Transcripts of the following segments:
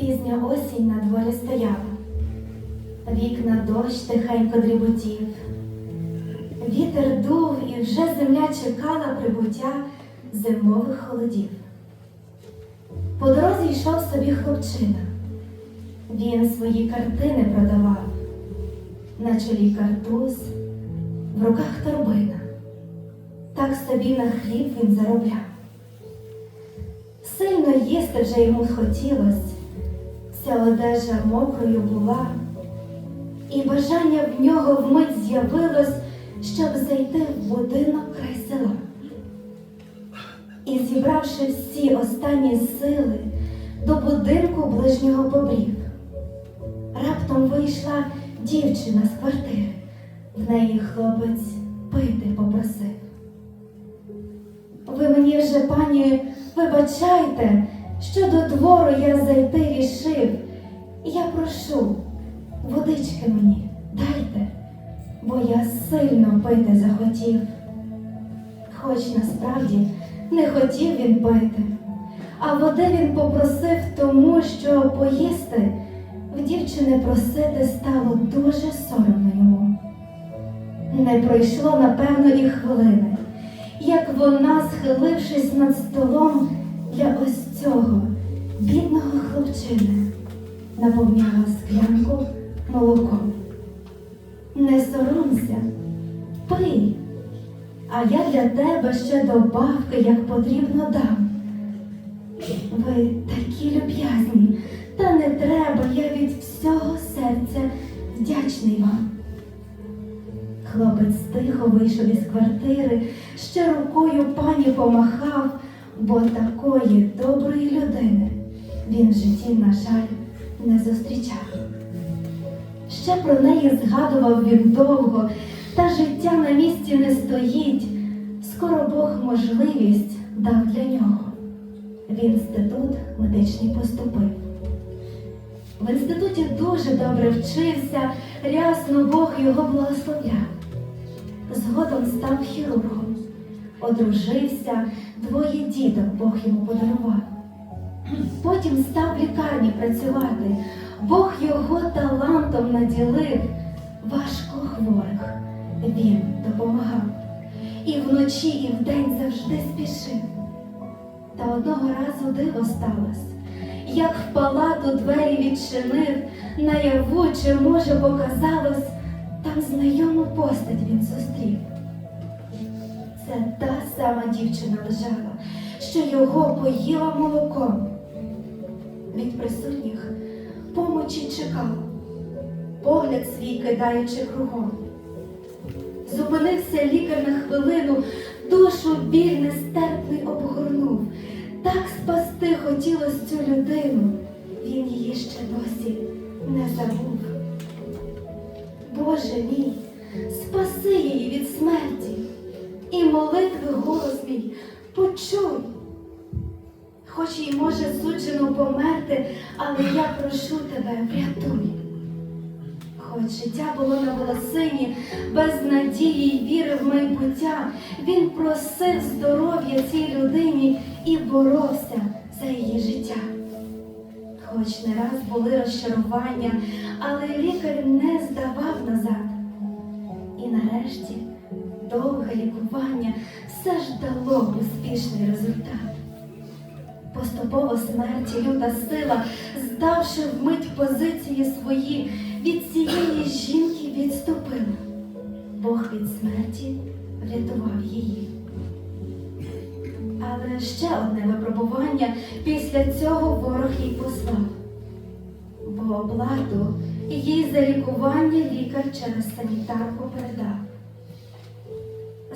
Пізня осінь на дворі стояла, вікна дощ тихенько дріботів. Вітер дув і вже земля чекала прибуття зимових холодів. По дорозі йшов собі хлопчина. Він свої картини продавав. На чолі картуз, в руках торбина. Так собі на хліб він заробляв. Сильно їсти вже йому хотілось, вся одежа мокрою була, і бажання в нього вмить з'явилось, щоб зайти в будинок край села. І зібравши всі останні сили, до будинку ближнього побрів. Раптом вийшла дівчина з квартири, в неї хлопець пити попросив. Ви мені вже, пані, вибачайте, що до двору я зайти рішив. Я прошу, водички мені дайте, бо я сильно пити захотів. Хоч насправді не хотів він пити, а води він попросив тому, що поїсти в дівчини просити стало дуже соромно йому. Не пройшло, напевно, і хвилини, як вона, схилившись над столом для ось цього бідного хлопчини, наповняла склянку молоком. Не соромся, пий, а я для тебе ще добавки, як потрібно дам. Ви такі люб'язні, та не треба, я від всього серця вдячний вам. Хлопець тихо вийшов із квартири, ще рукою пані помахав, бо такої доброї людини він в житті, на жаль, не зустрічав. Ще про неї згадував він довго, та життя на місці не стоїть. Скоро Бог можливість дав для нього. В інститут медичний поступив. В інституті дуже добре вчився, рясно Бог його благословляв. Згодом став хірургом, одружився, двоє діток Бог йому подарував. Потім став в лікарні працювати. Бог його талантом наділив, важко хворих він допомагав. І вночі, і вдень завжди спішив. Та одного разу диво сталось, як в палату двері відчинив, наяву, чи, може, показалось, там знайому постать він зустрів. Це та сама дівчина лежала, що його поїла молоком. Від присутніх помочі чекав, погляд свій кидаючи кругом. Зупинився лікар на хвилину, душу біль нестерпний обгорнув. Так спасти хотілось цю людину, він її ще досі не забув. Боже мій, спаси її від смерті, молитви голос мій почуй. Хоч їй може суджено померти, але я прошу тебе, врятуй. Хоч життя було на волосині, без надії й віри в майбуття, він просив здоров'я цій людині і боровся за її життя. Хоч не раз були розчарування, але лікар не здавав назад. І нарешті довге лікування все ж дало успішний результат. Поступово смерті люта сила, здавши вмить позиції свої, від цієї жінки відступила. Бог від смерті врятував її. Але ще одне випробування після цього ворог їй послав. Бо оплату їй за лікування лікар через санітарку передав.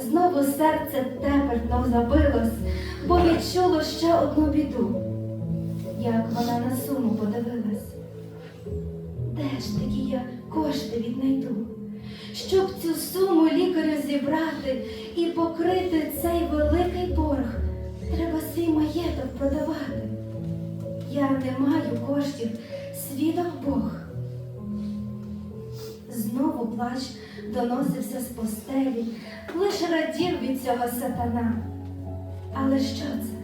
Знову серце теперно забилось, бо відчуло ще одну біду, як вона на суму подивилась. Де ж такі я кошти віднайду, щоб цю суму лікарю зібрати і покрити цей великий борг, треба свій маєток продавати. Я не маю коштів, свідок Бог. Знову плач доносився з постелі, лише радів від цього сатана. Але що це?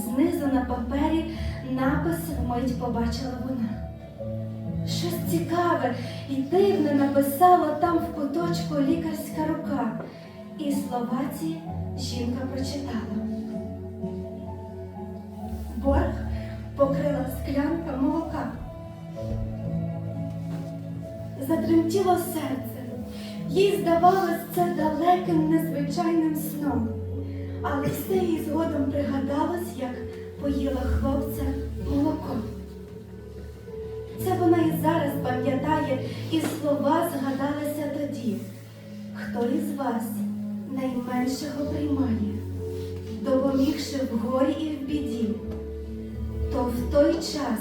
Знизу на папері Напис вмить побачила вона. Щось цікаве і дивне написала там в куточку лікарська рука, і слова ці жінка прочитала. Борг покрила склянка Затремтіло серце. Їй здавалось це далеким незвичайним сном. Але все їй згодом пригадалось, як поїла хлопця молоко. Це вона і зараз пам'ятає, і слова згадалися тоді. Хто із вас найменшого приймає, допомігши в горі і в біді, то в той час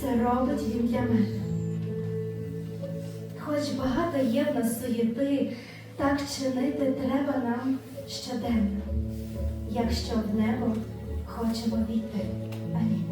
це робить він для мене. Хоч багато є в нас суєти, так чинити треба нам щоденно, якщо в небо хочемо війти. Амінь.